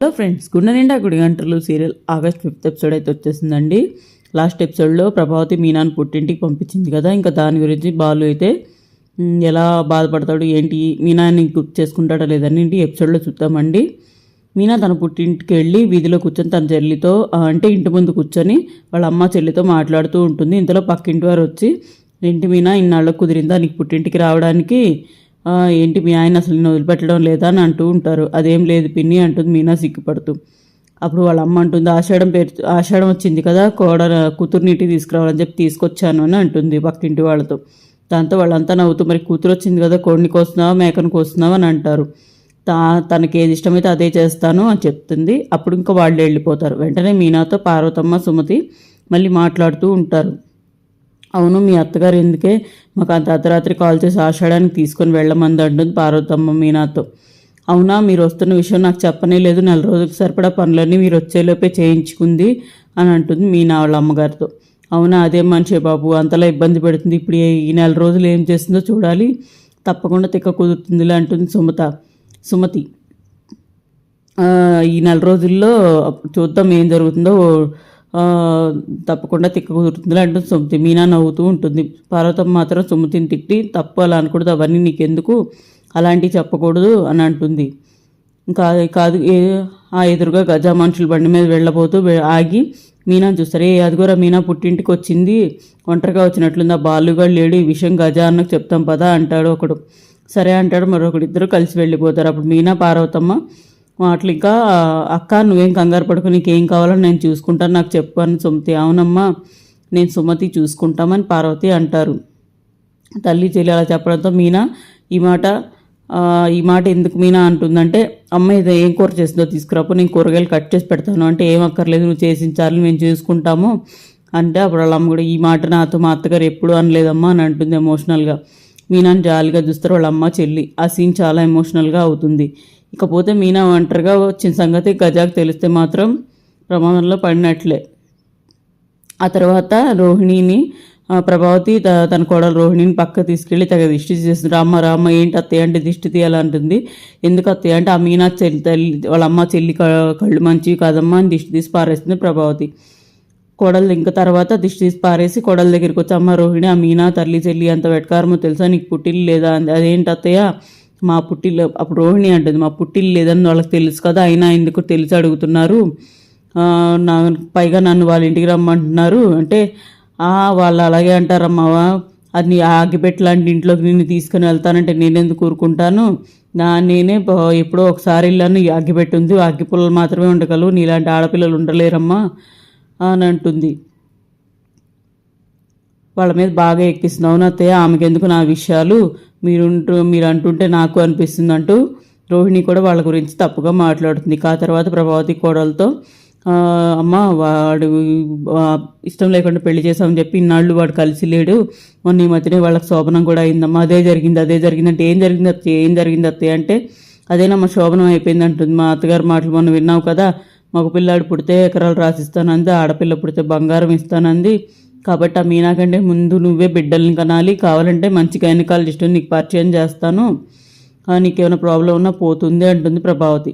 Hello friends గుండె నిండా గుడి గంటలు సీరియల్ ఆగస్ట్ ఫిఫ్త్ ఎపిసోడ్ అయితే వచ్చేసిందండి. లాస్ట్ ఎపిసోడ్లో ప్రభావతి మీనాను పుట్టింటికి పంపించింది కదా ఇంకా దాని గురించి బాలు అయితే ఎలా బాధపడతాడు ఏంటి మీనాని గుర్తు చేసుకుంటాడా లేదని ఎపిసోడ్లో చూద్దామండి. మీనా తన పుట్టింటికి వెళ్ళి వీధిలో కూర్చొని తన చెల్లితో అంటే ఇంటి ముందు కూర్చొని వాళ్ళ అమ్మ చెల్లితో మాట్లాడుతూ ఉంటుంది. ఇంతలో పక్కింటి వారు వచ్చి ఏంటి మీనా ఇన్నాళ్ళకు కుదిరిందా నీకు పుట్టింటికి రావడానికి? ఏంటి మీ ఆయన అసలు నేను వదిలిపెట్టడం లేదా? అని అంటూ ఉంటారు. అదేం లేదు పిన్ని అంటుంది మీనా సిగ్గుపడుతూ. అప్పుడు వాళ్ళ అమ్మ అంటుంది ఆషాఢం పేరు ఆషాఢం వచ్చింది కదా కోడ కూతురు నీటి తీసుకురావాలని చెప్పి తీసుకొచ్చాను అని అంటుంది పక్కింటి వాళ్ళతో. దాంతో వాళ్ళంతా నవ్వుతూ మరి కూతురు వచ్చింది కదా కోడిని కోస్తున్నావా మేకను కోస్తున్నావా? అని అంటారు. తా తనకి ఏది ఇష్టమైతే అదే చేస్తాను అని చెప్తుంది. అప్పుడు ఇంకా వాళ్ళు వెళ్ళిపోతారు. వెంటనే మీనాతో పార్వతమ్మ సుమతి మళ్ళీ మాట్లాడుతూ ఉంటారు. అవును మీ అత్తగారు ఎందుకే మాకు అంత అర్ధరాత్రి కాల్ చేసి ఆషాఢానికి తీసుకొని వెళ్ళమంది అంటుంది పార్వతమ్మ మీనాతో. అవునా మీరు వస్తున్న విషయం నాకు చెప్పనే లేదు. నెల రోజులకు సరిపడా పనులన్నీ మీరు వచ్చేలోపే చేయించుకుంది అని అంటుంది మీనా వాళ్ళ అమ్మగారితో. అవునా అదే మనిషి బాబు. అంతలా ఇబ్బంది పెడుతుంది. ఇప్పుడు ఈ- నెల రోజులు ఏం చేస్తుందో చూడాలి. తప్పకుండా తిక్క కుదురుతుందిలే అంటుంది సుమత. సుమతి ఈ నెల రోజుల్లో చూద్దాం ఏం జరుగుతుందో. తప్పకుండా తిక్క కుదురుతుంది అంటుంది సుమతి మీనా నవ్వుతూ ఉంటుంది. పార్వతమ్మ మాత్రం సుమతిని తిట్టి తప్పు అలా అనకూడదు అవన్నీ నీకెందుకు? అలాంటివి చెప్పకూడదు అని అంటుంది. ఇంకా కాదు ఏ ఆ ఎదురుగా గజా మనుషులు బండి మీద వెళ్ళబోతూ ఆగి మీనా చూస్తారు ఏ అదిగోరా మీనా పుట్టింటికి వచ్చింది ఒంటరిగా వచ్చినట్లుంది ఆ బాలుగా లేడు ఈ విషయం గజా అన్నకు చెప్తాం పదా అంటాడు ఒకడు. సరే అంటాడు మరొకడు. ఇద్దరు కలిసి వెళ్ళిపోతారు. అప్పుడు మీనా పార్వతమ్మ మాటలు ఇంకా అక్క నువ్వేం కంగారు పడుకో నీకేం కావాలో నేను చూసుకుంటాను నాకు చెప్పు అని సుమతి అవునమ్మా నేను సుమతి చూసుకుంటామని పార్వతి అంటారు. తల్లి చెల్లి అలా చెప్పడంతో మీనా ఈ మాట ఈ మాట ఎందుకు మీనా అంటుందంటే అమ్మ ఇది ఏం కూర చేస్తుందో తీసుకురాపు నేను కూరగాయలు కట్ చేసి పెడతాను. అంటే ఏం అక్కర్లేదు నువ్వు చేసించాలి మేము చూసుకుంటాము అంటే అప్పుడు వాళ్ళ అమ్మ కూడా ఈ మాట నాతో మా అత్తగారు ఎప్పుడు అనలేదమ్మా అని అంటుంది ఎమోషనల్గా మీనాని జాలిగా చూస్తారు వాళ్ళ అమ్మ చెల్లి. ఆ సీన్ చాలా ఎమోషనల్గా అవుతుంది. ఇకపోతే మీనా ఒంటరిగా వచ్చిన సంగతి గజాకు తెలిస్తే మాత్రం ప్రమాదంలో పడినట్లే. ఆ తర్వాత రోహిణిని ప్రభావతి తన కోడలు రోహిణిని పక్క తీసుకెళ్ళి తగ దిష్టి చేసింది రామ్మ రామ్మ ఏంటి అత్తయ్య అంటే దిష్టి తీయాలంటుంది. ఎందుకు అత్తయ్య అంటే ఆ మీనా చెల్లి తల్లి వాళ్ళ అమ్మ చెల్లి కళ్ళు మంచివి కాదమ్మా అని దిష్టి తీసి పారేస్తుంది ప్రభావతి. కోడలు ఇంకా తర్వాత దిష్టి తీసి పారేసి కోడల దగ్గరికి వచ్చి అమ్మ రోహిణి ఆ మీనా తల్లి చెల్లి అంత వెటకారమో తెలుసా? నీకు పుట్టిల్లు లేదా? అది అదేంటి అత్తయ్య? మా పుట్టిల్లు అప్పుడు రోహిణి అంటుంది మా పుట్టిల్లు లేదని వాళ్ళకి తెలుసు కదా అయినా ఎందుకు తెలిసి అడుగుతున్నారు? నా పైగా నన్ను వాళ్ళ ఇంటికి రమ్మంటున్నారు. అంటే వాళ్ళు అలాగే అంటారమ్మావా అది నీ ఆగిపెట్టి లాంటి ఇంట్లోకి నిన్ను తీసుకుని వెళ్తానంటే నేనెందుకు ఊరుకుంటాను? నా నేనే ఎప్పుడో ఒకసారి వెళ్ళాను ఈ అగ్గిపెట్టి ఉంది అగ్గి మాత్రమే ఉండగలవు నీలాంటి ఆడపిల్లలు ఉండలేరమ్మా అని అంటుంది. వాళ్ళ మీద బాగా ఎక్కిస్తున్నావు. అత్తయ్య ఆమెకెందుకు నా విషయాలు? మీరుంటూ మీరు అంటుంటే నాకు అనిపిస్తుంది అంటూ రోహిణి కూడా వాళ్ళ గురించి తప్పుగా మాట్లాడుతుంది. ఆ తర్వాత ప్రభావతి కోడలతో అమ్మ వాడు ఇష్టం లేకుండా పెళ్ళి చేసామని చెప్పి ఇన్నాళ్ళు వాడు కలిసి లేడు. మొన్న ఈ మధ్యనే వాళ్ళకి శోభనం కూడా అయిందమ్మా. అదే జరిగింది అదే జరిగింది అంటే ఏం జరిగింది అత్తయ్య? ఏం జరిగింది అత్తయ్య అంటే అదేనమ్మా శోభనం అయిపోయింది అంటుంది మా అత్తగారు మాటలు మొన్న విన్నావు కదా? మగ పిల్లాడు పుడితే ఎకరాలు రాసిస్తానంది ఆడపిల్ల పుడితే బంగారం ఇస్తానంది కాబట్టి ఆ మీనా కంటే ముందు నువ్వే బిడ్డల్ని కనాలి. కావాలంటే మంచి గైనకాలజిస్ట్ నీకు పరిచయం చేస్తాను. నీకు నీకేమైనా ప్రాబ్లం ఉన్నా పోతుంది అంటుంది ప్రభావతి.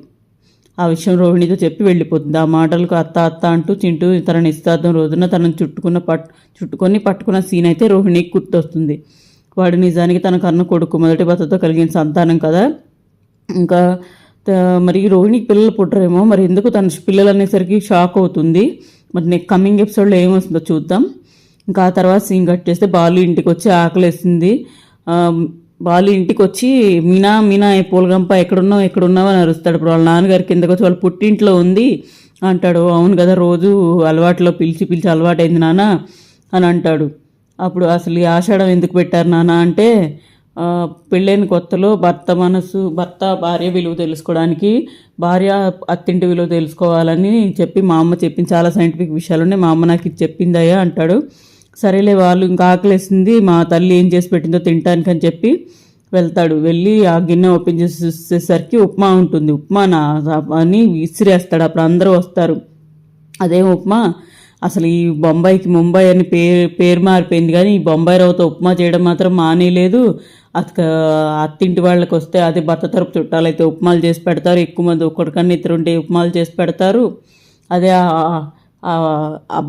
ఆ విషయం రోహిణితో చెప్పి వెళ్ళిపోతుంది. ఆ మాటలకు అత్త అత్త అంటూ చింటూ తన నిశ్చితార్థం రోజున తనను చుట్టుకున్న పట్ చుట్టుకొని పట్టుకున్న సీన్ అయితే రోహిణికి గుర్తొస్తుంది. వాడు నిజానికి తన కన్న కొడుకు మొదటి భర్తతో కలిగిన సంతానం కదా. ఇంకా మరి రోహిణికి పిల్లలు పుట్టరేమో. మరి ఎందుకు తన పిల్లలు అనేసరికి షాక్ అవుతుంది. మరి నెక్స్ట్ కమింగ్ ఎపిసోడ్లో ఏమొస్తుందో చూద్దాం. ఇంకా ఆ తర్వాత సీన్ కట్ చేస్తే బాలు ఇంటికి వచ్చి ఆకలేస్తుంది బాలు ఇంటికి వచ్చి మీనా మీనా పూలగంప ఎక్కడున్నావు ఎక్కడున్నావు? అని అరుస్తాడు. ఇప్పుడు వాళ్ళ నాన్నగారి కిందకి వచ్చి వాళ్ళ పుట్టింట్లో ఉంది అంటాడు. అవును కదా రోజు అలవాట్లో పిలిచి పిలిచి అలవాటైంది నాన్న అని అంటాడు. అప్పుడు అసలు ఈ ఆషాఢం ఎందుకు పెట్టారు నాన్న అంటే పెళ్ళైన కొత్తలో భర్త మనసు భర్త భార్య విలువ తెలుసుకోవడానికి భార్య అత్తింటి విలువ తెలుసుకోవాలని చెప్పి మా అమ్మ చెప్పింది. చాలా సైంటిఫిక్ విషయాలు ఉన్నాయి మా అమ్మ నాకు ఇది చెప్పిందయ్యా అంటాడు. సరేలే వాళ్ళు ఇంకా ఆకలేసింది మా తల్లి ఏం చేసి పెట్టిందో తినటానికి అని చెప్పి వెళ్తాడు. వెళ్ళి ఆ గిన్నె ఓపెన్ చేసేసరికి ఉప్మా ఉంటుంది. ఉప్మా నా అని విసిరేస్తాడు. అప్పుడు అందరూ వస్తారు. అదే ఉప్మా. అసలు ఈ బొంబాయికి ముంబై అని పేరు పేరు మారిపోయింది కానీ ఈ బొంబాయి రవ్వతో ఉప్మా చేయడం మాత్రం మానేయలేదు అతక అత్తింటి వాళ్ళకి వస్తే అదే భర్త తరపు చుట్టాలైతే ఉప్మాలు చేసి పెడతారు. ఎక్కువ మంది ఒక్కడికన్నా ఇద్దరు ఉంటే ఉప్మాలు చేసి పెడతారు. అదే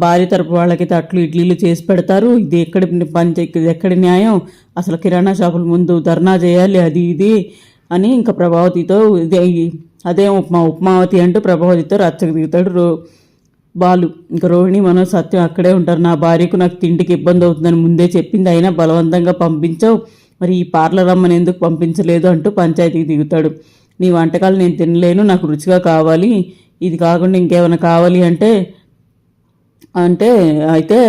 భార్య తరపు వాళ్ళకి అట్లు ఇడ్లీలు చేసి పెడతారు. ఇది ఎక్కడి పంచ ఇది ఎక్కడి న్యాయం? అసలు కిరాణా షాపుల ముందు ధర్నా చేయాలి అది ఇది అని ఇంకా ప్రభావతితో ఇదే అదే ఉప్మా ఉప్మావతి అంటూ ప్రభావతితో రచ్చకు దిగుతాడు రో బాలు. ఇంకా రోహిణి మనం సత్యం అక్కడే ఉంటారు. నా భార్యకు నాకు తిండికి ఇబ్బంది అవుతుందని ముందే చెప్పింది. అయినా బలవంతంగా పంపించావు. మరి ఈ పార్లర్ అమ్మని ఎందుకు పంపించలేదు అంటూ పంచాయతీకి దిగుతాడు. నీ వంటకాలు నేను తినలేను నాకు రుచిగా కావాలి. ఇది కాకుండా ఇంకేమైనా కావాలి అంటే అంటే అయితే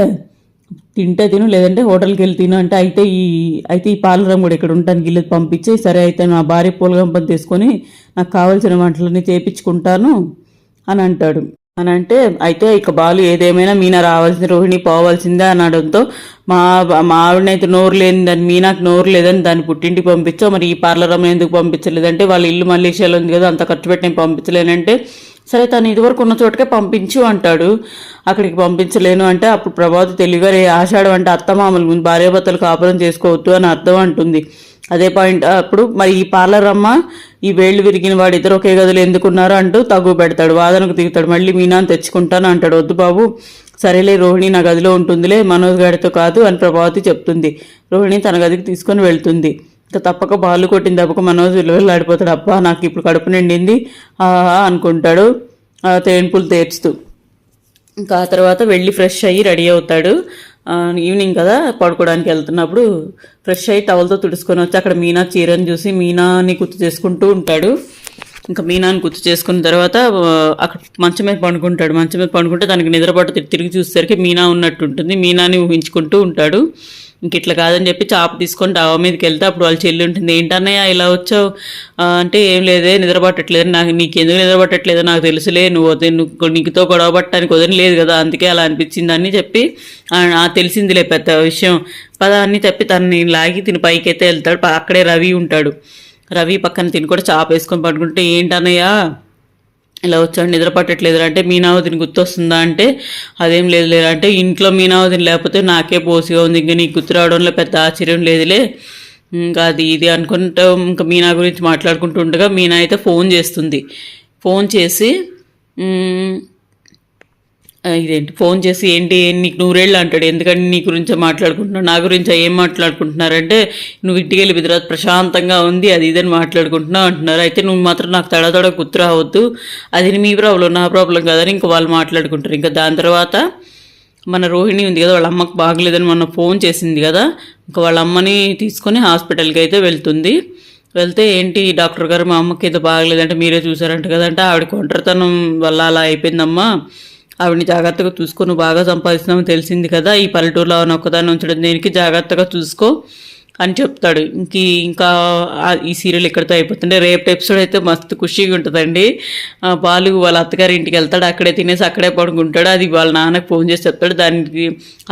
తింటే తిను లేదంటే హోటల్కి వెళ్ళి తిను. అంటే అయితే ఈ అయితే ఈ పాలరం కూడా ఇక్కడ ఉంటానికి వెళ్ళి పంపించి సరే అయితే నా భార్య పూలగంపని తీసుకొని నాకు కావాల్సిన వంటలన్నీ చేపించుకుంటాను అని అంటాడు. అని అంటే అయితే ఇక బాలు ఏదేమైనా మీనా రావాల్సిన రోహిణి పోవాల్సిందే అనడంతో మా మా ఆవిడనైతే నోరు లేని దాన్ని మీనాకు నోరు లేదని దాన్ని పుట్టింటికి పంపించో మరి ఈ పార్లర్ అమ్మ ఎందుకు పంపించలేదంటే వాళ్ళ ఇల్లు మలేషియాలో ఉంది కదా అంత ఖర్చు పెట్టి నేను పంపించలేనంటే సరే తను ఇదివరకు ఉన్న చోటకే పంపించు అంటాడు. అక్కడికి పంపించలేను అంటే అప్పుడు ప్రభావతి తెలివిగా రే ఆషాఢం అంటే అత్తమామల ముందు భార్యాభర్తలు కాపురం చేసుకోవద్దు అని అర్థం అంటుంది. అదే పాయింట్ అప్పుడు మరి ఈ పార్లర్ అమ్మ ఈ వేళ్ళు విరిగిన వాడు ఇద్దరు ఒకే గదిలో ఎందుకున్నారు అంటూ తగ్గు పెడతాడు. వాదనకు దిగుతాడు. మళ్ళీ మీనాన్ని తెచ్చుకుంటాను అంటాడు. వద్దు బాబు సరేలే రోహిణి నా గదిలో ఉంటుందిలే మనోజ్ గారితో కాదు అని ప్రభావతి చెప్తుంది. రోహిణి తన గదికి తీసుకొని వెళ్తుంది. ఇంకా తప్పక బాలు కొట్టిన దెబ్బకు మనోజ్ విలువెళ్ళాడిపోతాడు అబ్బా నాకు ఇప్పుడు కడుపు నిండింది. ఆహా అనుకుంటాడు. ఆ తేన్పులు తీర్చుతూ ఇంకా ఆ తర్వాత వెళ్ళి ఫ్రెష్ అయ్యి రెడీ అవుతాడు. ఈవినింగ్ కదా పడుకోవడానికి వెళ్తున్నప్పుడు ఫ్రెష్ అయ్యి టవల్తో తుడుచుకొని వచ్చి అక్కడ మీనా చీరని చూసి మీనాని గుర్తు చేసుకుంటూ ఉంటాడు. ఇంకా మీనాని గుర్తు చేసుకున్న తర్వాత అక్కడ మంచం మీద పండుకుంటాడు. మంచం మీద పండుకుంటే దానికి నిద్రపట్టు తిరిగి చూసేసరికి మీనా ఉన్నట్టు ఉంటుంది. మీనాని ఊహించుకుంటూ ఉంటాడు. ఇంక ఇట్లా కాదని చెప్పి చాప తీసుకొని డాబా మీదకి వెళ్తే అప్పుడు వాళ్ళ చెల్లి ఉంటుంది ఏంటన్నయ్య ఇలా వచ్చావు? అంటే ఏం లేదే నిద్రపట్టట్లేదు నాకు నీకు ఎందుకు నిద్రపట్టట్లేదో నాకు తెలుసులే నువ్వు వదిలి నువ్వు నీకుతో గొడవ పట్టడానికి వదిలి లేదు కదా అందుకే అలా అనిపించింది అని చెప్పి తెలిసిందిలే పెద్ద విషయం. పదాన్ని అని చెప్పి తనని లాగి తిని పైకి అయితే వెళ్తాడు అక్కడే రవి ఉంటాడు. రవి పక్కన తిని కూడా చాప వేసుకొని పడుకుంటే ఏంటన్నయ్య ఇలా వచ్చాడు నిద్ర పట్టట్లేదురా అంటే మీనావతిని గుర్తొస్తుందా అంటే అదేం లేదు లేదు అంటే ఇంట్లో మీనావతిని లేకపోతే నాకే పోసిగా ఉంది ఇంకా నీకు గుర్తు రావడంలో పెద్ద ఆశ్చర్యం లేదులే. ఇంకా అది ఇది అనుకుంటూ ఇంకా మీనా గురించి మాట్లాడుకుంటుండగా మీనా అయితే ఫోన్ చేస్తుంది. ఫోన్ చేసి ఇదేంటి ఫోన్ చేసి ఏంటి నీకు నూరేళ్ళు అంటాడు ఎందుకంటే నీ గురించే మాట్లాడుకుంటున్నావు నా గురించి ఏం మాట్లాడుకుంటున్నారంటే నువ్వు ఇంటికి వెళ్ళి బిద్రాత్ ప్రశాంతంగా ఉంది అది ఇదని మాట్లాడుకుంటున్నావు అంటున్నారు. అయితే నువ్వు మాత్రం నాకు తడ తడ గుర్తు అది మీ ప్రాబ్లం నా ప్రాబ్లం కాదని ఇంకా వాళ్ళు మాట్లాడుకుంటారు. ఇంకా దాని తర్వాత మన రోహిణి ఉంది కదా వాళ్ళ అమ్మకి బాగలేదని మొన్న ఫోన్ చేసింది కదా ఇంకా వాళ్ళ అమ్మని తీసుకొని హాస్పిటల్కి అయితే వెళ్తుంది. వెళ్తే ఏంటి డాక్టర్ గారు మా అమ్మకి ఏదో బాగలేదంటే మీరే చూసారంట కదంటే ఆవిడకి ఒంటరితనం వల్ల అలా అయిపోయిందమ్మా ఆవిడని జాగ్రత్తగా చూసుకో నువ్వు బాగా సంపాదిస్తున్నావు తెలిసింది కదా ఈ పల్లెటూరులో ఆమెను ఒక్కదాన్ని ఉంచడం దేనికి జాగ్రత్తగా చూసుకో అని చెప్తాడు. ఇంక ఇంకా ఈ సీరియల్ ఇక్కడితో అయిపోతుండే రేపు ఎపిసోడ్ అయితే మస్తు ఖుషిగా ఉంటుందండి. బాలు వాళ్ళ అత్తగారి ఇంటికి వెళ్తాడు అక్కడే తినేసి అక్కడే పడుకుంటాడు. అది వాళ్ళ నాన్నకు ఫోన్ చేసి చెప్తాడు. దానికి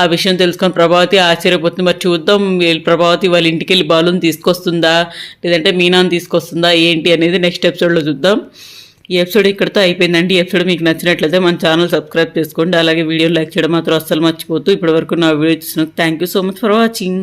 ఆ విషయం తెలుసుకొని ప్రభావతి ఆశ్చర్యపోతుంది. మరి చూద్దాం ప్రభావతి వాళ్ళ ఇంటికి వెళ్ళి బాలుని తీసుకొస్తుందా లేదంటే మీనాని తీసుకొస్తుందా ఏంటి అనేది నెక్స్ట్ ఎపిసోడ్లో చూద్దాం. ఈ ఎపిసోడ్ ఇక్కడితో అయిపోయిందండి. ఎపిసోడ్ మీకు నచ్చినట్లయితే మన ఛానల్ సబ్స్క్రైబ్ చేసుకోండి. అలాగే వీడియో లైక్ చేయడం మాత్రం అస్సలు మర్చిపోతూ ఇప్పటివరకు నా వీడియో చూసినందుకు thank you so much for watching.